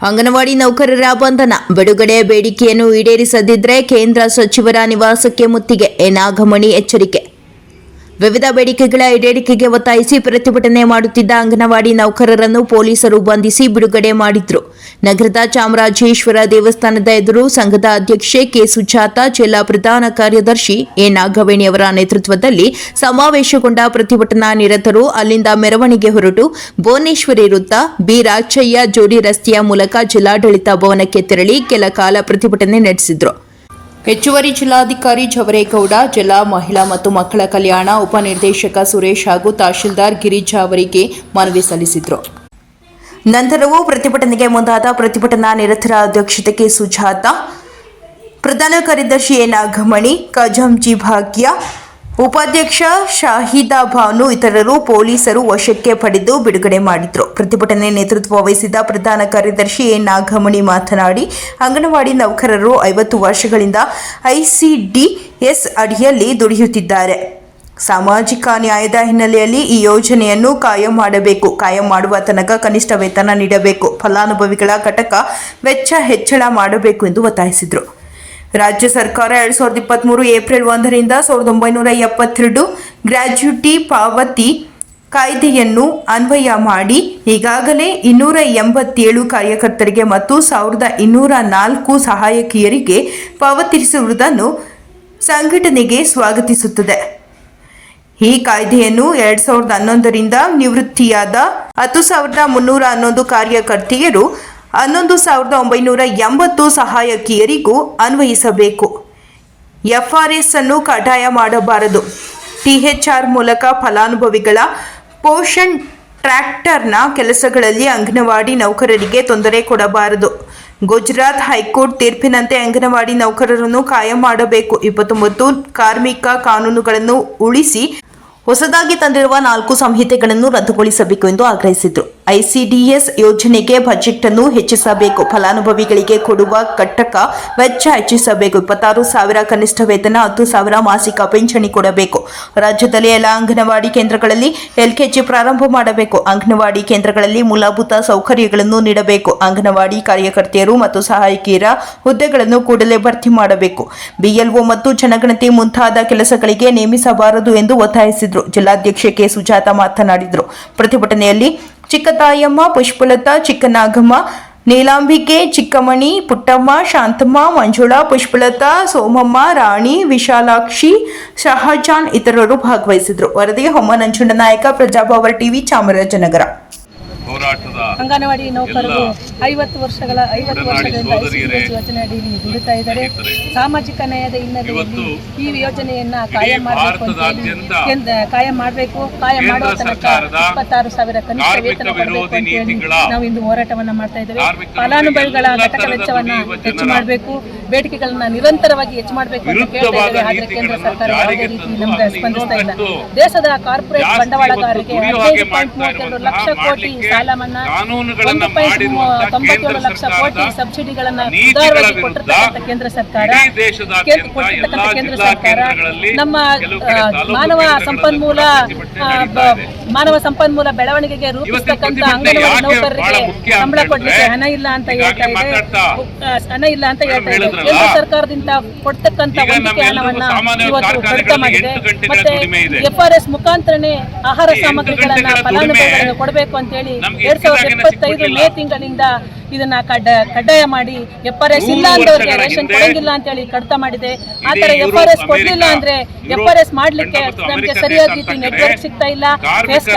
ಅಂಗನವಾಡಿ ನೌಕರರ ಬಂಧನ ಬಿಡುಗಡೆ ಬೇಡಿಕೆಯನ್ನು ಈಡೇರಿಸದಿದ್ದರೆ ಕೇಂದ್ರ ಸಚಿವರ ನಿವಾಸಕ್ಕೆ ಮುತ್ತಿಗೆ ಎನಾಗಮಣಿ ಎಚ್ಚರಿಕೆ. ವಿವಿಧ ಬೇಡಿಕೆಗಳ ಈಡೇರಿಕೆಗೆ ಒತ್ತಾಯಿಸಿ ಪ್ರತಿಭಟನೆ ಮಾಡುತ್ತಿದ್ದ ಅಂಗನವಾಡಿ ನೌಕರರನ್ನು ಪೊಲೀಸರು ಬಂಧಿಸಿ ಬಿಡುಗಡೆ ಮಾಡಿದ್ರು. ನಗರದ ಚಾಮರಾಜೇಶ್ವರ ದೇವಸ್ಥಾನದ ಎದುರು ಸಂಘದ ಅಧ್ಯಕ್ಷೆ ಕೆ. ಸುಜಾತ, ಜಿಲ್ಲಾ ಪ್ರಧಾನ ಕಾರ್ಯದರ್ಶಿ ಎ. ನಾಗವೇಣಿಯವರ ನೇತೃತ್ವದಲ್ಲಿ ಸಮಾವೇಶಗೊಂಡ ಪ್ರತಿಭಟನಾ ನಿರತರು ಅಲ್ಲಿಂದ ಮೆರವಣಿಗೆ ಹೊರಟು. ಭುವನೇಶ್ವರಿ ವೃತ್ತ ಬಿ. ರಾಜಯ್ಯ ಜೋಡಿ ರಸ್ತೆಯ ಮೂಲಕ ಜಿಲ್ಲಾಡಳಿತ ಭವನಕ್ಕೆ ತೆರಳಿ ಕೆಲ ಕಾಲ ಪ್ರತಿಭಟನೆ ನಡೆಸಿದ್ರು. ಹೆಚ್ಚುವರಿ ಜಿಲ್ಲಾಧಿಕಾರಿ ಜವರೇಗೌಡ, ಜಿಲ್ಲಾ ಮಹಿಳಾ ಮತ್ತು ಮಕ್ಕಳ ಕಲ್ಯಾಣ ಉಪನಿರ್ದೇಶಕ ಸುರೇಶ್ ಹಾಗೂ ತಹಶೀಲ್ದಾರ್ ಗಿರಿಜಾ ಅವರಿಗೆ ಮನವಿ ಸಲ್ಲಿಸಿದರು. ನಂತರವೂ ಪ್ರತಿಭಟನೆಗೆ ಮುಂದಾದ ಪ್ರತಿಭಟನಾ ನಿರತರ ಅಧ್ಯಕ್ಷತೆಗೆ ಸುಜಾತ, ಪ್ರಧಾನ ಕಾರ್ಯದರ್ಶಿ ಎ ನಾಗಮಣಿ, ಕಜಂಜಿ ಭಾಗ್ಯ ಉಪಾಧ್ಯಕ್ಷ ಶಾಹಿದಾ ಭಾನು ಇತರರು ಪೊಲೀಸರು ವಶಕ್ಕೆ ಪಡೆದು ಬಿಡುಗಡೆ ಮಾಡಿದ್ರು. ಪ್ರತಿಭಟನೆ ನೇತೃತ್ವ ವಹಿಸಿದ ಪ್ರಧಾನ ಕಾರ್ಯದರ್ಶಿ ಎ. ನಾಗಮಣಿ ಮಾತನಾಡಿ, ಅಂಗನವಾಡಿ ನೌಕರರು ಐವತ್ತು ವರ್ಷಗಳಿಂದ ಐಸಿಡಿಎಸ್ ಅಡಿಯಲ್ಲಿ ದುಡಿಯುತ್ತಿದ್ದಾರೆ. ಸಾಮಾಜಿಕ ನ್ಯಾಯದ ಹಿನ್ನೆಲೆಯಲ್ಲಿ ಈ ಯೋಜನೆಯನ್ನು ಕಾಯಂ ಮಾಡಬೇಕು. ಕಾಯಂ ಮಾಡುವ ತನಕ ಕನಿಷ್ಠ ವೇತನ ನೀಡಬೇಕು. ಫಲಾನುಭವಿಗಳ ಘಟಕ ವೆಚ್ಚ ಹೆಚ್ಚಳ ಮಾಡಬೇಕು ಎಂದು ಒತ್ತಾಯಿಸಿದರು. ರಾಜ್ಯ ಸರ್ಕಾರ ಎರಡ್ ಸಾವಿರದ ಇಪ್ಪತ್ತ್ಮೂರು ಏಪ್ರಿಲ್ ಒಂದರಿಂದ ಸಾವಿರದ ಒಂಬೈನೂರ ಎಪ್ಪತ್ತೆರಡು ಗ್ರಾಜ್ಯುಟಿ ಪಾವತಿ ಕಾಯ್ದೆಯನ್ನು ಅನ್ವಯ ಮಾಡಿ ಈಗಾಗಲೇ ಇನ್ನೂರ ಎಂಬತ್ತೇಳು ಕಾರ್ಯಕರ್ತರಿಗೆ ಮತ್ತು ಸಾವಿರದ ಇನ್ನೂರ ನಾಲ್ಕು ಸಹಾಯಕಿಯರಿಗೆ ಪಾವತಿಸಿರುವುದನ್ನು ಸಂಘಟನೆಗೆ ಸ್ವಾಗತಿಸುತ್ತದೆ. ಈ ಕಾಯ್ದೆಯನ್ನು ಎರಡ್ ಸಾವಿರದ ಹನ್ನೊಂದರಿಂದ ನಿವೃತ್ತಿಯಾದ ಹತ್ತು ಸಾವಿರದ ಮುನ್ನೂರ ಹನ್ನೊಂದು ಕಾರ್ಯಕರ್ತೆಯರು ಹನ್ನೊಂದು ಸಾವಿರದ ಒಂಬೈನೂರ ಎಂಬತ್ತು ಸಹಾಯಕಿಯರಿಗೂ ಅನ್ವಯಿಸಬೇಕು. ಎಫ್ಆರ್ಎಸ್ ಅನ್ನು ಕಡ್ಡಾಯ ಮಾಡಬಾರದು. ಟಿಎಚ್ಆರ್ ಮೂಲಕ ಫಲಾನುಭವಿಗಳ ಪೋಷಣ್ ಟ್ರ್ಯಾಕ್ಟರ್ನ ಕೆಲಸಗಳಲ್ಲಿ ಅಂಗನವಾಡಿ ನೌಕರರಿಗೆ ತೊಂದರೆ ಕೊಡಬಾರದು. ಗುಜರಾತ್ ಹೈಕೋರ್ಟ್ ತೀರ್ಪಿನಂತೆ ಅಂಗನವಾಡಿ ನೌಕರರನ್ನು ಕಾಯಂ ಮಾಡಬೇಕು. ಇಪ್ಪತ್ತೊಂಬತ್ತು ಕಾರ್ಮಿಕ ಕಾನೂನುಗಳನ್ನು ಉಳಿಸಿ ಹೊಸದಾಗಿ ತಂದಿರುವ ನಾಲ್ಕು ಸಂಹಿತೆಗಳನ್ನು ರದ್ದುಗೊಳಿಸಬೇಕು ಎಂದು ಆಗ್ರಹಿಸಿದರು. ಐಸಿಡಿಎಸ್ ಯೋಜನೆಗೆ ಬಜೆಟ್ ಅನ್ನು ಹೆಚ್ಚಿಸಬೇಕು. ಫಲಾನುಭವಿಗಳಿಗೆ ಕೊಡುವ ಘಟಕ ವೆಚ್ಚ ಹೆಚ್ಚಿಸಬೇಕು. ಇಪ್ಪತ್ತಾರು ಸಾವಿರ ಕನಿಷ್ಠ ವೇತನ, ಹತ್ತು ಸಾವಿರ ಮಾಸಿಕ ಪಿಂಚಣಿ ಕೊಡಬೇಕು. ರಾಜ್ಯದಲ್ಲಿ ಎಲ್ಲ ಅಂಗನವಾಡಿ ಕೇಂದ್ರಗಳಲ್ಲಿ ಎಲ್ಕೆಜಿ ಪ್ರಾರಂಭ ಮಾಡಬೇಕು. ಅಂಗನವಾಡಿ ಕೇಂದ್ರಗಳಲ್ಲಿ ಮೂಲಭೂತ ಸೌಕರ್ಯಗಳನ್ನು ನೀಡಬೇಕು. ಅಂಗನವಾಡಿ ಕಾರ್ಯಕರ್ತೆಯರು ಮತ್ತು ಸಹಾಯಕಿಯರ ಹುದ್ದೆಗಳನ್ನು ಕೂಡಲೇ ಭರ್ತಿ ಮಾಡಬೇಕು. ಬಿಎಲ್ಒ ಮತ್ತು ಜನಗಣತಿ ಮುಂತಾದ ಕೆಲಸಗಳಿಗೆ ನೇಮಿಸಬಾರದು ಎಂದು ಒತ್ತಾಯಿಸಿದರು. ಜಿಲ್ಲಾಧ್ಯಕ್ಷೆ ಕೆ. ಸುಜಾತ ಮಾತನಾಡಿದರು. ಪ್ರತಿಭಟನೆಯಲ್ಲಿ ಚಿಕ್ಕತಾಯಮ್ಮ, ಪುಷ್ಪಲತಾ, ಚಿಕ್ಕನಾಗಮ್ಮ, ನೀಲಾಂಬಿಕೆ, ಚಿಕ್ಕಮಣಿ, ಪುಟ್ಟಮ್ಮ, ಶಾಂತಮ್ಮ, ಮಂಜುಳಾ, ಪುಷ್ಪಲತಾ, ಸೋಮಮ್ಮ, ರಾಣಿ, ವಿಶಾಲಾಕ್ಷಿ, ಶಹಜಾನ್ ಇತರರು ಭಾಗವಹಿಸಿದರು ವರದಿ ಹೊಮ್ಮನಂಜುಂಡ ನಾಯಕ ಪ್ರಜಾಭವರ್ ಟಿವಿ ಚಾಮರಾಜನಗರ. ಹೋರಾಟದ ಅಂಗನವಾಡಿ ನೌಕರರು ಐವತ್ತು ವರ್ಷಗಳ ಐವತ್ತು ವರ್ಷಗಳಿಂದ ಯೋಜನೆ ಅಡಿಯಲ್ಲಿ ದುಡಿತಾ ಇದ್ದಾರೆ. ಸಾಮಾಜಿಕ ನ್ಯಾಯದ ಹಿನ್ನೆಲೆಯಲ್ಲಿ ಈ ಯೋಜನೆಯನ್ನ ಕಾಯಂ ಮಾಡಬೇಕು ಕಾಯಂ ಮಾಡಬೇಕು ಕಾಯಂ ಮಾಡುವ ತನಕ ಇಪ್ಪತ್ತಾರು ಸಾವಿರ ಕನಿಷ್ಠ ವೇತನ ಕೊಡಬೇಕು ಅಂತ ಹೇಳಿ ನಾವು ಇಂದು ಹೋರಾಟವನ್ನ ಮಾಡ್ತಾ ಇದ್ದೇವೆ. ಫಲಾನುಭವಿಗಳ ಘಟಕ ವೆಚ್ಚವನ್ನ ಹೆಚ್ಚು ಮಾಡಬೇಕು ಬೇಡಿಕೆಗಳನ್ನ ನಿರಂತರವಾಗಿ ಹೆಚ್ಚು ಮಾಡಬೇಕು ಅಂತ ಕೇಳ್ತಾ ಇದ್ದೇವೆ. ಆದ್ರೆ ಕೇಂದ್ರ ಸರ್ಕಾರ ಯಾವುದೇ ರೀತಿ ನಮ್ಗೆ ಸ್ಪಂದಿಸ್ತಾ ಇಲ್ಲ. ದೇಶದ ಕಾರ್ಪೊರೇಟ್ ಬಂಡವಾಳಗಾರಿಕೆ ಬಂಡವಾಳಗಾರರಿಗೆ ಇವತ್ತು ಹದಿನೈದು ಪಾಯಿಂಟ್ ಮೂವತ್ತೆರಡು ಲಕ್ಷ ಕೋಟಿ ಸಾಲ ಮನ್ನಾ ಒಂದು ತೊಂಬತ್ತೇಳು ಕೇಂದ್ರ ಲಕ್ಷ ಕೋಟಿ ಸಬ್ಸಿಡಿಗಳನ್ನ ಉದಾರವಾಗಿ ಕೊಟ್ಟಿರ್ತಕ್ಕಂಥ ಕೇಂದ್ರ ಸರ್ಕಾರ ಕೇಂದ್ರ- ಕೊಟ್ಟಿರ್ತಕ್ಕಂಥ ಸರ್ಕಾರ ನಮ್ಮ ಮಾನವ ಸಂಪನ್ಮೂಲ ಮಾನವ ಸಂಪನ್ಮೂಲ ಬೆಳವಣಿಗೆಗೆ ರೂಪಿಸ್ತಕ್ಕಂಥ ಅಂಗನವಾಡಿ ನೌಕರರಿಗೆ ಸಂಬಳ ಕೊಡ್ಲಿಕ್ಕೆ ಹಣ ಇಲ್ಲ ಅಂತ ಹೇಳ್ತಾ ಇದೆ. ಹಣ ಇಲ್ಲ ಅಂತ ಹೇಳ್ತಾ ಇದೆ. ಕೇಂದ್ರ ಸರ್ಕಾರದಿಂದ ಕೊಡ್ತಕ್ಕಂತ ಹೊಂದಿಕೆ ಹಣವನ್ನ ಇವತ್ತು ಕಡಿತ ಮಾಡಿದೆ. ಮತ್ತೆ. ಎಫ್ ಆರ್ ಎಸ್ ಮುಖಾಂತರನೇ ಆಹಾರ ಸಾಮಗ್ರಿಗಳನ್ನ ಫಲಾನುಭವಿಗಳಿಗೆ ಕೊಡಬೇಕು ಅಂತ ಹೇಳಿ ನಮ್ಗೆ ಎರಡ್ ಸಾವಿರದ ಇಪ್ಪತ್ತೈದು. ಮೇ ತಿಂಗಳಿಂದ ಇದನ್ನ ಕಡ್ಡ ಕಡ್ಡಾಯ ಮಾಡಿ ಎಫ್ ಆರ್ ಎಸ್ ಇಲ್ಲ ಅಂದವ್ರಿಗೆ ರೇಷನ್ ಕೊಡಂಗಿಲ್ಲ ಅಂತ ಹೇಳಿ ಕಡಿತ ಮಾಡಿದೆ. ಆ ತರ ಎಫ್ ಆರ್ ಎಸ್ ಕೊಡ್ಲಿಲ್ಲ ಅಂದ್ರೆ ಎಫ್ ಆರ್ ಎಸ್ ಮಾಡ್ಲಿಕ್ಕೆ ನಮ್ಗೆ ಸರಿಯಾದ ರೀತಿ ನೆಟ್ವರ್ಕ್ ಸಿಗ್ತಾ ಇಲ್ಲ. ಫೇಸ್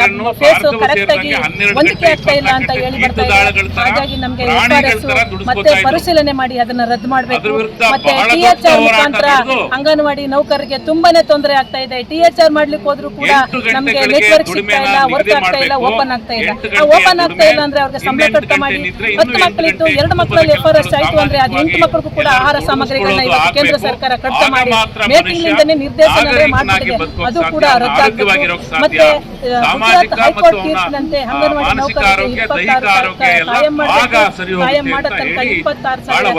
ಫೇಸ್ ಕರೆಕ್ಟ್ ಆಗಿ ಹೊಂದಿಕೆ ಆಗ್ತಾ ಇಲ್ಲ ಅಂತ ಹೇಳಿ ಬರ್ತಾ ಇದೆ. ಹಾಗಾಗಿ ನಮ್ಗೆ ಎಫ್ ಆರ್ ಎಸ್ ಮತ್ತೆ ಪರಿಶೀಲನೆ ಮಾಡಿ ಅದನ್ನ ರದ್ದು ಮಾಡಬೇಕು. ಮತ್ತೆ ಟಿ ಎಚ್ ಆರ್ ಮುಖಾಂತರ ಅಂಗನವಾಡಿ ನೌಕರರಿಗೆ ತುಂಬಾನೇ ತೊಂದರೆ ಆಗ್ತಾ ಇದೆ. ಟಿ ಎಚ್ ಆರ್ ಮಾಡ್ಲಿಕ್ಕೆ ಹೋದ್ರು ಕೂಡ ನಮ್ಗೆ ನೆಟ್ವರ್ಕ್ ಸಿಗ್ತಾ ಇಲ್ಲ ವರ್ಕ್ ಆಗ್ತಾ ಇಲ್ಲ ಓಪನ್ ಆಗ್ತಾ ಇಲ್ಲ. ಓಪನ್ ಆಗ್ತಾ ಇಲ್ಲ ಅಂದ್ರೆ ಅವ್ರಿಗೆ ಸಂಬಳ ಕಡಿತ ಮಾಡಿ ಹತ್ತು ಎಂಟು ಎರಡು ಮಕ್ಕಳಲ್ಲಿ ಎಫ್ಆರ್ಎಸ್ ಆಯಿತು ಅಂದ್ರೆ ಅದು ಎಂಟು ಮಕ್ಕಳಿಗೂ ಕೂಡ ಆಹಾರ ಸಾಮಗ್ರಿಗಳನ್ನ ಇವತ್ತು ಕೇಂದ್ರ ಸರ್ಕಾರ ಕಡಿತ ಮಾಡಿ ಮೇ ತಿಂಗಳಿಂದನೇ ನಿರ್ದೇಶನ ನಾಗರಿಕನಾಗಿ ಅದು ಕೂಡ ಸಾಧ್ಯ. ಮತ್ತೆ ಗುಜರಾತ್ ಹೈಕೋರ್ಟ್ ತೀರ್ಪಿನಂತೆ ಅಂಗನವಾಡಿ ನೌಕರರಿಗೆ ಇಪ್ಪತ್ತಾರು ಕಾಯಂ ಮಾಡೋ ತನಕ ಇಪ್ಪತ್ತಾರು ಸಾವಿರ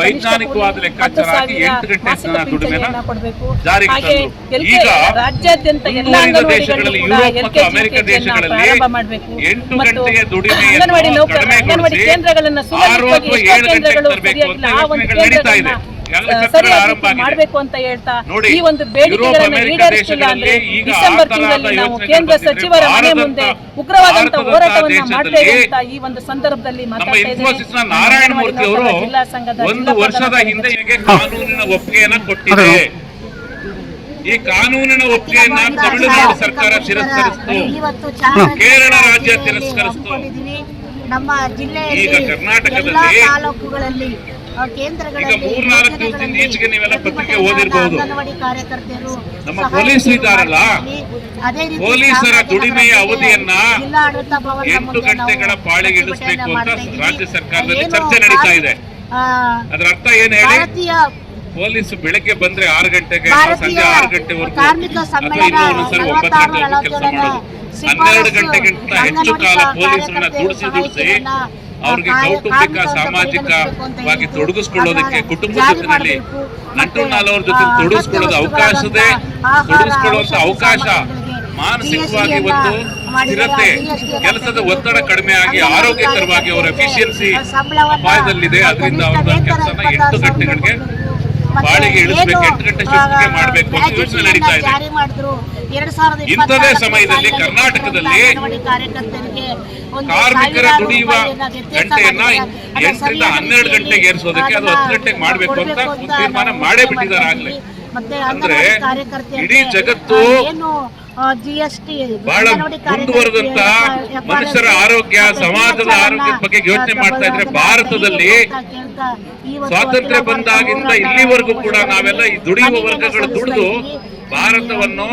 ಹತ್ತು ಸಾವಿರ ಮಾಸಿಕ ಪಿಂಚಣಿಯನ್ನ ಕೊಡಬೇಕು. ಹಾಗೆ. ಎಲ್ ರಾಜ್ಯಾದ್ಯಂತ ಎಲ್ಲ ಅಂಗನವಾಡಿಗಳಲ್ಲಿ ಕೂಡ ಎಲ್ ಪ್ರಾರಂಭ ಮಾಡಬೇಕು. ಮತ್ತು ಅಂಗನವಾಡಿ ನೌಕರ ಅಂಗನವಾಡಿ ಕೇಂದ್ರಗಳನ್ನ ಸುಲಭ ಆರು ಅಥವಾ ಎಷ್ಟೋ ಏಳು ಗಂಟೆಗೆ ತರಬೇಕು ಅಂತ ಸರಿಯಾಗಿಲ್ಲ. ಯೋಚನೆಗಳು ನಡೀತಾ ಇದೆ ಕೇಂದ್ರಗಳನ್ನ, ಎಲ್ಲ ಆ, ಕೆಲಸಗಳು ಸರಿಯಾಗಿ ಆರಂಭ ಆಗಿದೆ. ಮಾಡ್ಬೇಕು ಅಂತ ಹೇಳ್ತಾ ಈ ಒಂದು ಯುರೋಪ್ ಬೇಡಿಕೆಗಳನ್ನು ಈಡೇರಿಸಿಲ್ಲ ಅಂದ್ರೆ ಡಿಸೆಂಬರ್ ಆ ತಿಂಗಳಲ್ಲಿ ನಾವು ಕೇಂದ್ರ ಸಚಿವರ ಮನೆ ಮುಂದೆ ಉಗ್ರವಾದಂತ ಹೋರಾಟವನ್ನ ಮಾಡ್ತೇವೆ ಅಂತ ಈ ಒಂದು ಸಂದರ್ಭದಲ್ಲಿ ನಮ್ಮ ಮಾತಾಡ್ತಾ ಇನ್ಫೋಸಿಸ್ ನಾರಾಯಣ ಮೂರ್ತಿ ಅವರು ಜಿಲ್ಲಾ ಸಂಘದ ಒಂದು ವರ್ಷದ ಹಿಂದೆ ಕಾನೂನಿನ ಒಪ್ಪಿಗೆಯನ್ನ ಕೊಟ್ಟಿದೆ. ಈ ಕಾನೂನಿನ ಒಪ್ಪಿಗೆಯನ್ನ ತಮಿಳುನಾಡು ಸರ್ಕಾರ ತಿರಸ್ಕರಿಸಿತು. ಕೇರಳ ರಾಜ್ಯ ತಿರಸ್ಕರಿಸಿತು. ನಮ್ಮ ಜಿಲ್ಲೆಯಲ್ಲಿ ಎಲ್ಲಾ ತಾಲೂಕುಗಳಲ್ಲಿ ಅಂಗನವಾಡಿ ಕಾರ್ಯಕರ್ತೆಯರು ನಮ್ಮ ಪೊಲೀಸರು ಇದ್ದಾರಲ್ಲ, ಪೊಲೀಸರ ದುಡಿಮೆಯ ಅವಧಿಯನ್ನ ಎಂಟು ಗಂಟೆಗಳ ಪಾಳಿಗೆ ಅಂತ ರಾಜ್ಯ ಸರ್ಕಾರದಲ್ಲಿ ಚರ್ಚೆ ನಡೀತಾ ಇದೆ. ಅದರ ಅರ್ಥ ಏನ್ ಹೇಳಿ? ಪೊಲೀಸ್ ಬೆಳಗ್ಗೆ ಬಂದ್ರೆ ಆರು ಗಂಟೆಗೆ ಸಂಜೆ ಆರು ಗಂಟೆವರೆಗೂ ಕಾರ್ಮಿಕ ಅಥವಾ ಸಮ್ಮೇಳನ ಇನ್ನೂ ಒಂದೊಂದ್ಸರಿ ಒಂಬತ್ತು ಗಂಟೆವರೆಗೂ ಕೆಲಸ ಮಾಡೋದು ಹನ್ನೆರಡು ಗಂಟೆಗಿಂತ ಹೆಚ್ಚು ಕಾಲ ಪೊಲೀಸರನ್ನ ದುಡಿಸಿ ದುಡಿಸಿ ಅವ್ರಿಗೆ ಕೌಟುಂಬಿಕ ಸಾಮಾಜಿಕವಾಗಿ ತೊಡಗಿಸ್ಕೊಳ್ಳೋದಕ್ಕೆ ಕುಟುಂಬದ ಜೊತೆಯಲ್ಲಿ ನಟು ನಾಲ್ವರ ಜೊತೆ ತೊಡಗಿಸ್ಕೊಳ್ಳೋದು ಅವಕಾಶದೇ. ತೊಡಗಿಸ್ಕೊಳ್ಳುವಂತ ಅವಕಾಶ ಮಾನಸಿಕವಾಗಿ ಒಂದು ಸ್ಥಿರತೆ ಕೆಲಸದ ಒತ್ತಡ ಕಡಿಮೆ ಆಗಿ ಆರೋಗ್ಯಕರವಾಗಿ ಅವರ ಎಫಿಷಿಯನ್ಸಿ ಅಪಾಯದಲ್ಲಿದೆ. ಅದರಿಂದ ಅವ್ರ ಕೆಲಸನ ಎಂಟು ಗಂಟೆಗಳಿಗೆ ಬಾಳಿಗೆ ಇಳಿಸ್ಬೇಕು ಎಂಟು ಗಂಟೆ ಶಿಫ್ಟ್ಗೆ ಮಾಡಬೇಕು ಅಂತ ಯೋಚನೆ ನಡೀತಾ ಇದೆ. ಇಂಥದೇ ಸಮಯದಲ್ಲಿ ಕರ್ನಾಟಕದಲ್ಲಿ ಕಾರ್ಮಿಕರ ದುಡಿಯುವ ಗಂಟೆಯನ್ನ ಎಂಟರಿಂದ ಹನ್ನೆರಡು ಗಂಟೆಗೆ ಏರಿಸೋದಕ್ಕೆ ಅದು ಹತ್ತು ಗಂಟೆಗೆ ಮಾಡಬೇಕು ಅಂತ ತೀರ್ಮಾನ ಮಾಡೇ ಬಿಟ್ಟಿದ್ದಾರೆ ಆಗ್ಲೇ ಅಂದ್ರೆ ಇಡೀ ಜಗತ್ತು ಬಹಳ ಮುಂದುವರೆದಂತ ಮನುಷ್ಯರ ಆರೋಗ್ಯ ಸಮಾಜದ ಆರೋಗ್ಯದ ಬಗ್ಗೆ ಯೋಚನೆ ಮಾಡ್ತಾ ಇದ್ರೆ ಭಾರತದಲ್ಲಿ ಸ್ವಾತಂತ್ರ್ಯ ಬಂದಾಗಿಂದ ಇಲ್ಲಿವರೆಗೂ ಕೂಡ ನಾವೆಲ್ಲ ಈ ದುಡಿಯುವ ವರ್ಗಗಳು ದುಡಿದು ಭಾರತವನ್ನು